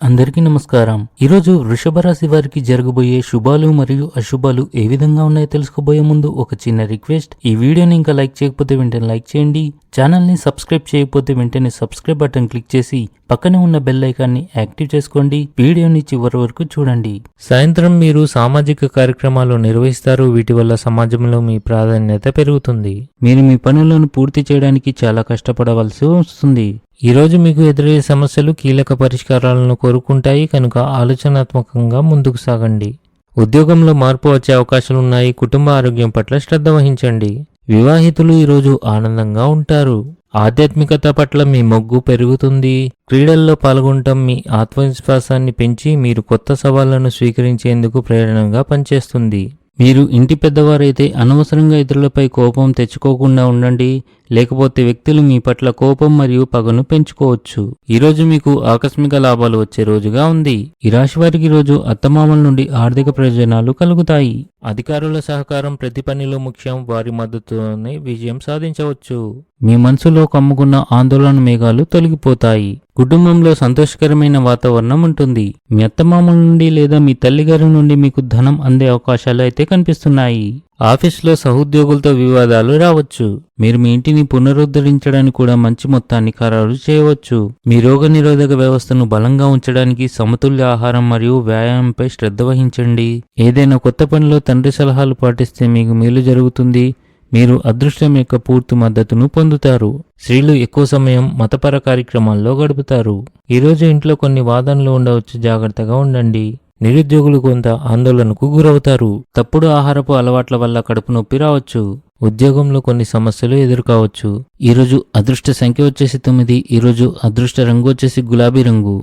అందరికీ నమస్కారం. ఈరోజు వృషభ రాశి వారికి జరగబోయే శుభాలు మరియు అశుభాలు ఏ విధంగా ఉన్నాయో తెలుసుకోబోయే ముందు ఒక చిన్న రిక్వెస్ట్. ఈ వీడియోని ఇంకా లైక్ చేయకపోతే వెంటనే లైక్ చేయండి. ఛానల్ని సబ్స్క్రైబ్ చేయకపోతే వెంటనే సబ్స్క్రైబ్ బటన్ క్లిక్ చేసి పక్కనే ఉన్న బెల్ ఐకాన్ని యాక్టివ్ చేసుకోండి. వీడియోని చివరి వరకు చూడండి. సాయంత్రం మీరు సామాజిక కార్యక్రమాలు నిర్వహిస్తారు. వీటి వల్ల సమాజంలో మీ ప్రాధాన్యత పెరుగుతుంది. మీరు మీ పనులను పూర్తి చేయడానికి చాలా కష్టపడవలసి వస్తుంది. ఈరోజు మీకు ఎదురయ్యే సమస్యలు కీలక పరిష్కారాలను కోరుకుంటాయి కనుక ఆలోచనాత్మకంగా ముందుకు సాగండి. ఉద్యోగంలో మార్పు వచ్చే అవకాశాలున్నాయి కుటుంబ ఆరోగ్యం పట్ల శ్రద్ధ వహించండి. వివాహితులు ఈరోజు ఆనందంగా ఉంటారు. ఆధ్యాత్మికత పట్ల మీ మొగ్గు పెరుగుతుంది. క్రీడల్లో పాల్గొనటం మీ ఆత్మవిశ్వాసాన్ని పెంచి మీరు కొత్త సవాళ్ళను స్వీకరించేందుకు ప్రేరణగా పనిచేస్తుంది. మీరు ఇంటి పెద్దవారైతే అనవసరంగా ఇతరులపై కోపం తెచ్చుకోకుండా ఉండండి లేకపోతే వ్యక్తులు మీ పట్ల కోపం మరియు పగను పెంచుకోవచ్చు. ఈరోజు మీకు ఆకస్మిక లాభాలు వచ్చే రోజుగా ఉంది. ఈ రాశి వారికి రోజు అత్తమామల నుండి ఆర్థిక ప్రయోజనాలు కలుగుతాయి. అధికారుల సహకారం ప్రతి పనిలో ముఖ్యం. వారి మద్దతుతోనే విజయం సాధించవచ్చు. మీ మనసులో కమ్ముకున్న ఆందోళన మేఘాలు తొలగిపోతాయి. కుటుంబంలో సంతోషకరమైన వాతావరణం ఉంటుంది. మీ అత్తమామల నుండి లేదా మీ తల్లిగారి నుండి మీకు ధనం అందే అవకాశాలు అయితే కనిపిస్తున్నాయి. ఆఫీస్లో సహోద్యోగులతో వివాదాలు రావచ్చు. మీరు మీ ఇంటిని పునరుద్ధరించడానికి కూడా మంచి మొత్తాన్ని ఖరారు చేయవచ్చు. మీ రోగనిరోధక వ్యవస్థను బలంగా ఉంచడానికి సమతుల్య ఆహారం మరియు వ్యాయామంపై శ్రద్ధ వహించండి. ఏదైనా కొత్త పనిలో తండ్రి సలహాలు పాటిస్తే మీకు మేలు జరుగుతుంది. మీరు అదృష్టం యొక్క పూర్తి మద్దతును పొందుతారు. స్త్రీలు ఎక్కువ సమయం మతపర కార్యక్రమాల్లో గడుపుతారు. ఈరోజు ఇంట్లో కొన్ని వాదనలు ఉండవచ్చు. జాగ్రత్తగా ఉండండి. నిరుద్యోగులు కొంత ఆందోళనకు గురవుతారు. తప్పుడు ఆహారపు అలవాట్ల వల్ల కడుపు నొప్పి రావచ్చు. ఉద్యోగంలో కొన్ని సమస్యలు ఎదుర్కోవచ్చు. ఈరోజు అదృష్ట సంఖ్య వచ్చేసి తొమ్మిది. ఈరోజు అదృష్ట రంగు వచ్చేసి గులాబీ రంగు.